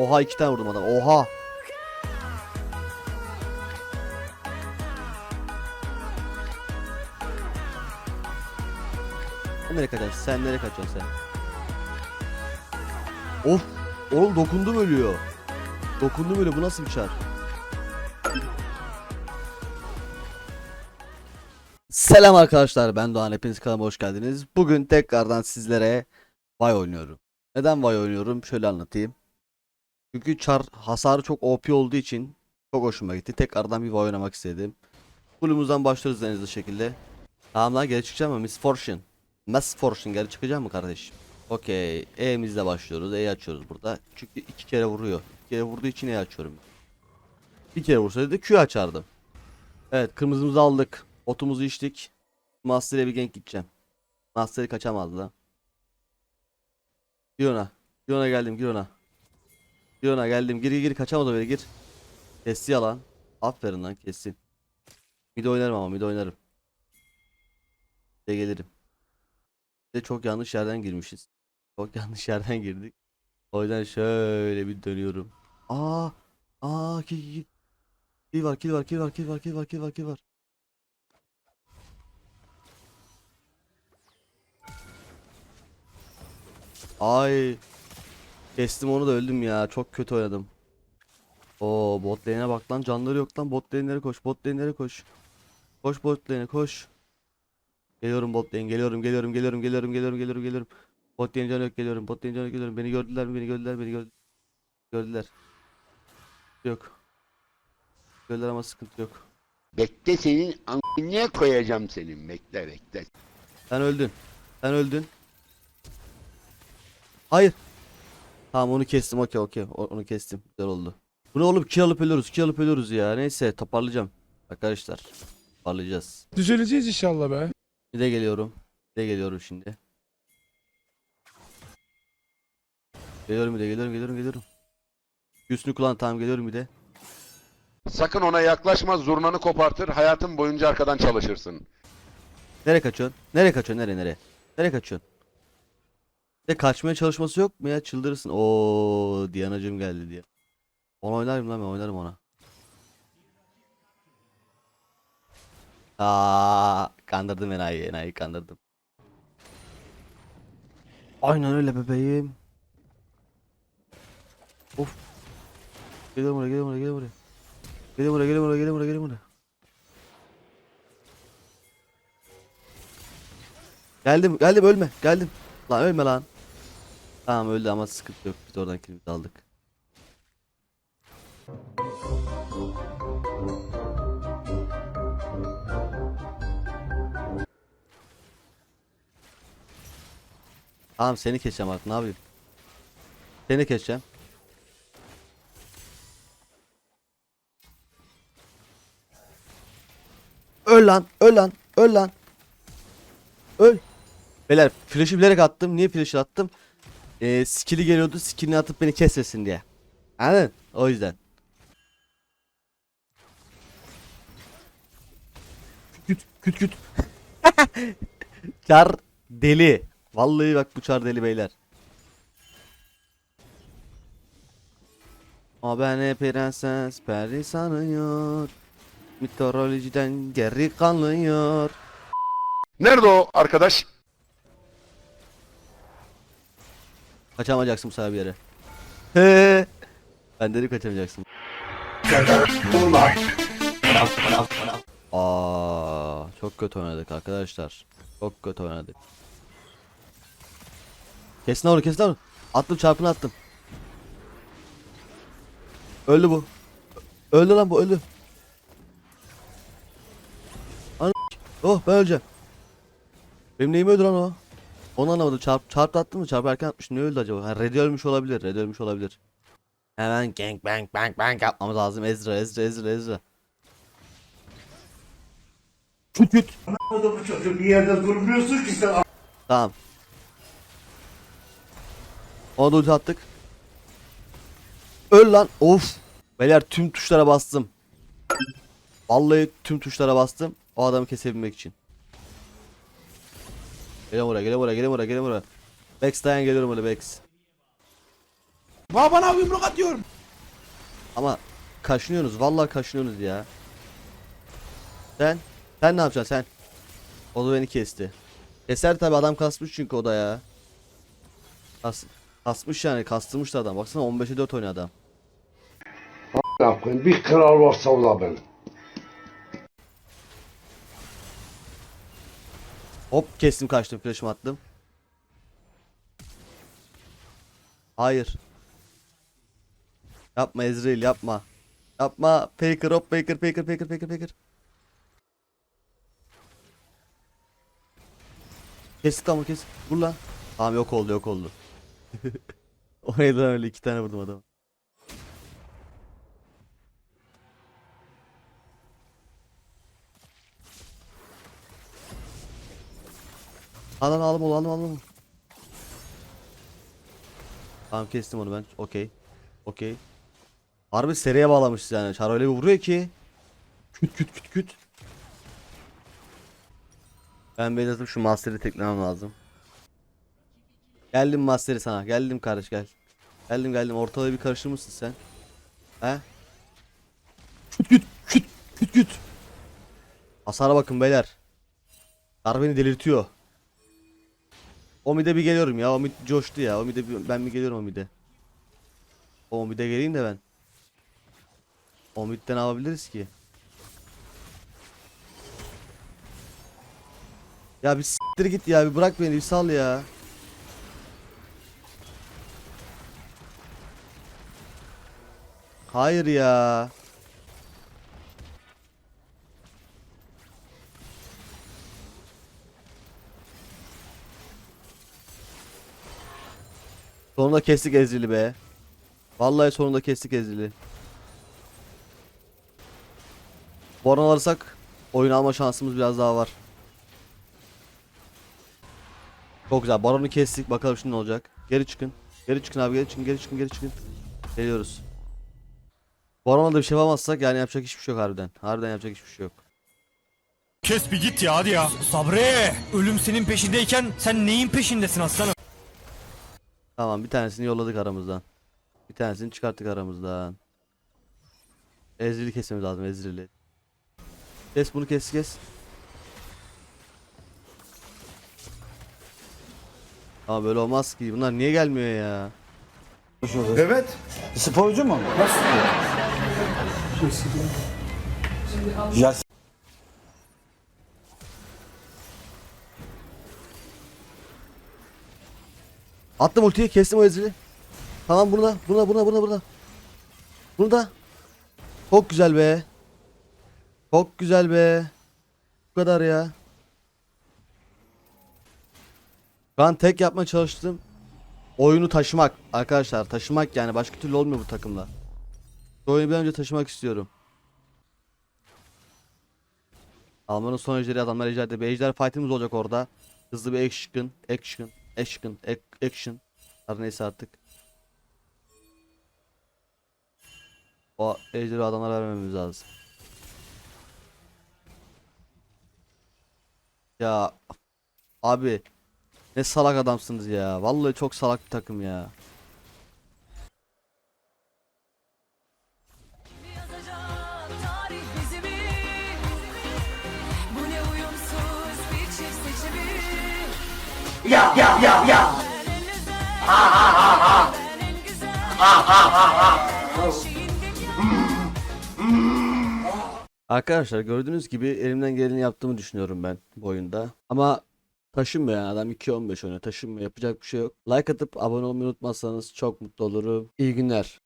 Oha iki tane vurdum adam. Oha. Nereye kaçacaksın? Sen nereye kaçacaksın sen? Of. Oğlum dokundum ölüyor. Dokundum ölüyor. Bu nasıl bir çar? Selam arkadaşlar ben Doğan hepiniz kanalıma hoş geldiniz. Bugün tekrardan sizlere Vay oynuyorum. Neden Vay oynuyorum? Şöyle anlatayım. Çünkü çar hasarı çok OP olduğu için çok hoşuma gitti. Tekrardan bir oynamak istedim. Bulumuzdan başlıyoruz en şekilde. Tamam lan geri çıkacağım mı? Miss Fortune. Miss Fortune geri çıkacağım mı kardeşim? Okey. E'mizle başlıyoruz. E'yi açıyoruz burada. Çünkü iki kere vuruyor. İki kere vurduğu için E açıyorum. Bir kere vursaydı Q açardım. Evet kırmızımızı aldık. Otumuzu içtik. Master'e bir gank gideceğim. Master'ı kaçamazdı lan. Gir ona. Gir ona geldim gir ona. Gir geldim. Gir gir kaçamaz o böyle gir. Kesti yalan. Aferin lan kessin. Mid oynarım ama mid oynarım. De gelirim. De çok yanlış yerden girmişiz. Çok yanlış yerden girdik. O yüzden şöyle bir dönüyorum. Aa! Aa kill kill. Kill var kill var kill var kill var kill var kill var kill var. Ay. Kestim onu da öldüm ya. Çok kötü oynadım. Oo bot lane'e bak lan. Canları yok lan. Bot lane'lere koş. Bot lane'lere koş. Koş bot lane'e koş. Geliyorum bot lane. Geliyorum geliyorum geliyorum geliyorum geliyorum geliyorum geliyorum. Bot lane canı yok geliyorum. Bot lane canı yok geliyorum. Beni gördüler mi? Beni gördüler. Beni gördüler. Gördüler. Yok. Gördüler ama sıkıntı yok. Bekle senin ne koyacağım senin bekle bekle. Sen öldün. Sen öldün. Hayır. Tamam onu kestim. Okey okey. Onu kestim. Güzel oldu. Bu ne oğlum? Kill alıp ölüyoruz. Kill alıp ölüyoruz ya. Neyse toparlayacağım. Arkadaşlar. Toparlayacağız. Düzeleceğiz inşallah be. Bir de geliyorum. Bir de geliyorum şimdi. Geliyorum bir de geliyorum geliyorum geliyorum. Üstünü kullan tamam geliyorum bir de. Sakın ona yaklaşma zurnanı kopartır hayatın boyunca arkadan çalışırsın. Nereye kaçıyorsun? Nereye kaçıyorsun? Nereye nereye? Nereye kaçıyorsun? De kaçmaya çalışması yok mu ya? Çıldırırsın. Oo, Diyanacım geldi diye. Onu oynarım lan ben oynarım ona. Aa, kandırdım enayi, enayi kandırdım. Aynen öyle bebeğim. Of. Geliyorum oraya, geliyorum oraya, geliyorum oraya. Geliyorum oraya, geliyorum oraya, geliyorum oraya, geliyorum oraya. Geldim, geldim ölme, geldim. Lan ölme lan. Tamam öldü ama sıkıntı yok. Biz oradan kilimizi aldık. Tamam seni keseceğim artık ne yapayım? Seni keseceğim. Öl lan, öl lan, öl lan. Öl. Beyler flash'ı bilerek attım. Niye flash'ı attım? Ee, skill'i geliyordu. Skill'ini atıp beni kesmesin diye. Anladın? O yüzden. Küt küt küt. çar deli. Vallahi bak bu çar deli beyler. O beni prenses peri sanıyor. Mitolojiden geri kalıyor. Nerede o arkadaş? Kaçamayacaksın bu sefer bir yere. Ben dedim kaçamayacaksın. Aa, çok kötü oynadık arkadaşlar. Çok kötü oynadık. Kesin onu kesin onu. Attım çarpını attım. Öldü bu. Öldü lan bu öldü. Ana Oh ben öleceğim. Benim neyim öldü lan o? Onu anlamadım. Çarp, çarp attı mı? Çarp erken atmış. Ne öldü acaba? Ha, Red ölmüş olabilir. Red ölmüş olabilir. Hemen gang bang bang bang yapmamız lazım. Ezra Ezra Ezra Ezra. Küt küt. bu çocuğu bir yerde durmuyorsun ki sen. Tamam. Ona da ulti attık. Öl lan. Of. Beyler tüm tuşlara bastım. Vallahi tüm tuşlara bastım. O adamı kesebilmek için. Gelin buraya, gelin buraya, gelin buraya, gelin buraya. Bex dayan geliyorum öyle Bex. Baba bana yumruk atıyor. Ama kaşınıyorsunuz. Vallahi kaşınıyorsunuz ya. Sen? Sen ne yapacaksın sen? O da beni kesti. Keser tabi adam kasmış çünkü o da ya. Kas, kasmış yani kastırmış da adam. Baksana 15'e 4 oynuyor adam. yapayım. Bir kral varsa o da ben. Hop kestim kaçtım flash'ımı attım. Hayır. Yapma Ezreal yapma. Yapma. Faker hop Faker Faker Faker Faker Faker. Kestik ama kes. Vur lan. Tamam yok oldu yok oldu. o neydi lan öyle iki tane vurdum adamı. Al al aldım. onu. Tamam kestim onu ben. Okey. Okey. Harbi seriye bağlamışız yani. Çar öyle bir vuruyor ki. Küt küt küt küt. Ben bir atıp şu master'i teklemem lazım. Geldim master'i sana. Geldim kardeş gel. Geldim geldim. Ortalığı bir karıştırır mısın sen? He? Küt küt küt küt küt. Hasara bakın beyler. Çar beni delirtiyor. O mide bir geliyorum ya. O mid coştu ya. O mide bir- ben bir geliyorum o mide. O mide geleyim de ben. O midde ne yapabiliriz ki? Ya bir siktir git ya. Bir bırak beni bir sal ya. Hayır ya. Sonunda kestik Ezreal'i be. Vallahi sonunda kestik Ezreal'i. Baron alırsak oyun alma şansımız biraz daha var. Çok güzel. Baron'u kestik. Bakalım şimdi ne olacak. Geri çıkın. Geri çıkın abi. Geri çıkın. Geri çıkın. Geri çıkın. Geliyoruz. Baron'a da bir şey yapamazsak yani yapacak hiçbir şey yok harbiden. Harbiden yapacak hiçbir şey yok. Kes bir git ya hadi ya. Sabri! Ölüm senin peşindeyken sen neyin peşindesin aslanım? Tamam bir tanesini yolladık aramızdan. Bir tanesini çıkarttık aramızdan. Ezreal'i kesmemiz lazım Ezreal'i. Kes bunu kes kes. Ama böyle olmaz ki. Bunlar niye gelmiyor ya? Evet. Sporcu mu? Nasıl? Ya Attım ultiyi kestim o Ezreal'i. Tamam bunu da bunu da bunu da. Çok güzel be. Çok güzel be. Bu kadar ya. Ben tek yapmaya çalıştım. Oyunu taşımak arkadaşlar taşımak yani başka türlü olmuyor bu takımla. Bu oyunu bir önce taşımak istiyorum. Almanın son ejderi adamlar ejderde bir ejder fight'imiz olacak orada. Hızlı bir action, action, action, ac- action. Her neyse artık. O ejderi adamlara vermemiz lazım. Ya abi ne salak adamsınız ya. Vallahi çok salak bir takım ya. Ya ya ya ya. Ben en güzel Ben en güzel Her şeyin Arkadaşlar gördüğünüz gibi elimden geleni yaptığımı düşünüyorum ben bu oyunda. Ama taşınmıyor yani adam 2.15 oynuyor taşınmıyor yapacak bir şey yok. Like atıp abone olmayı unutmazsanız çok mutlu olurum. İyi günler.